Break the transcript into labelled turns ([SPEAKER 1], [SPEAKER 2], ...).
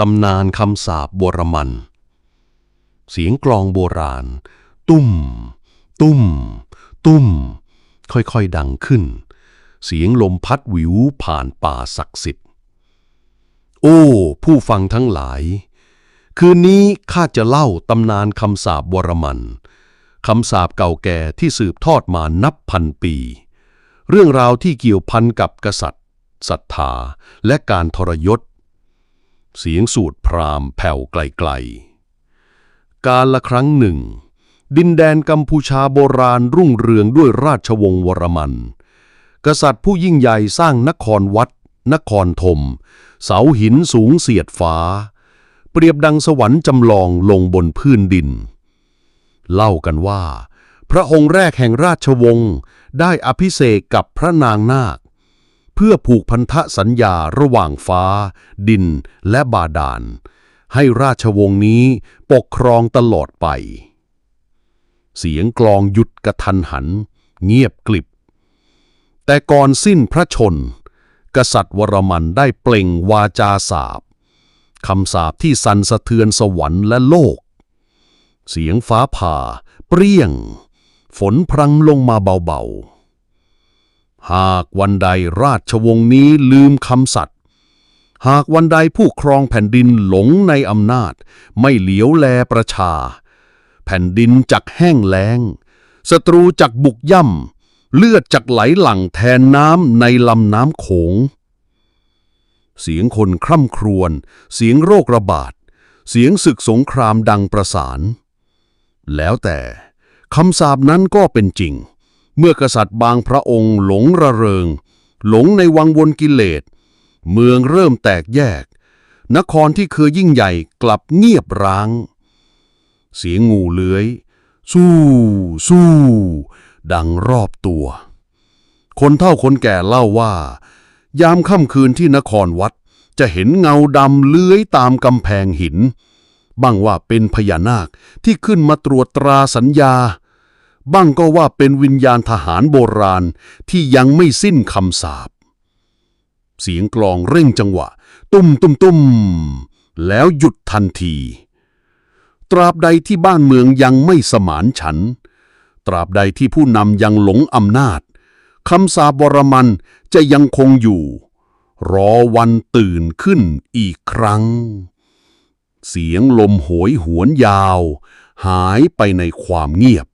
[SPEAKER 1] ตำนานคำสาบโบรมัน เสียงกลองโบราณ ตุ้ม ตุ้ม ตุ้ม ค่อยๆดังขึ้น เสียงลมพัดหวิวผ่านป่าศักดิ์สิทธิ์ โอ้ ผู้ฟังทั้งหลาย คืนนี้ข้าจะเล่าตำนานคำสาบวรมันคำสาบเก่าแก่ที่สืบทอดมานับพันปี เรื่องราวที่เกี่ยวพันกับกษัตริย์ศรัทธาและการทรยศ เสียงสูตรพรามแผ่วไกลๆ การละครั้งหนึ่ง ดินแดนกัมพูชาโบราณรุ่งเรืองด้วยราชวงศ์วรมัน กษัตริย์ผู้ยิ่งใหญ่สร้างนครวัด นครธม เสาหินสูงเสียดฟ้า เปรียบดังสวรรค์จำลองลงบนพื้นดิน เล่ากันว่า พระองค์แรกแห่งราชวงศ์ได้อภิเษกกับพระนางนาค เพื่อผูกพันธสัญญาระหว่างฟ้า ดินและบาดาล ให้ราชวงศ์นี้ปกครองตลอดไป เสียงกลองหยุดกระทันหัน เงียบกลิบ แต่ก่อนสิ้นพระชน กษัตริย์วรมันได้เปล่งวาจาสาบคำสาบที่สั่นสะเทือนสวรรค์และโลก เสียงฟ้าผ่า เปรี้ยง ฝนพรังลงมาเบาๆ หากวันใดราชวงศ์นี้ลืมคำสัตย์หากวันใดผู้ครองแผ่นดินหลงในอำนาจ ไม่เหลียวแลประชา แผ่นดินจักแห้งแล้งศัตรูจักบุกย่ำเลือดจักไหลหลั่งแทนน้ำในลำน้ำโขง เสียงคนคร่ำครวญเสียงโรคระบาด เสียงศึกสงครามดังประสาน แล้วแต่คำสาปนั้นก็เป็นจริง เมื่อกษัตริย์บางพระองค์หลงระเริง หลงในวังวนกิเลส เมืองเริ่มแตกแยก นครที่เคยยิ่งใหญ่กลับเงียบร้าง เสียงงูเลื้อย สู้ สู้ ดังรอบตัว คนเฒ่าคนแก่เล่าว่า ยามค่ำคืนที่นครวัดจะเห็นเงาดำเลื้อยตามกำแพงหินบ้างว่าเป็นพญานาคที่ขึ้นมาตรวจตราสัญญา บ้างก็ว่าเป็นวิญญาณทหารโบราณที่ยังไม่สิ้นคำสาปเสียงกลองเร่งจังหวะ ตุ้มตุ้มตุ้มแล้วหยุดทันที ตราบใดที่บ้านเมืองยังไม่สมานฉันท์ตราบใดที่ผู้นำยังหลงอำนาจคำสาปวรมันจะยังคงอยู่ รอวันตื่นขึ้นอีกครั้ง เสียงลมโหยหวนยาว หายไปในความเงียบ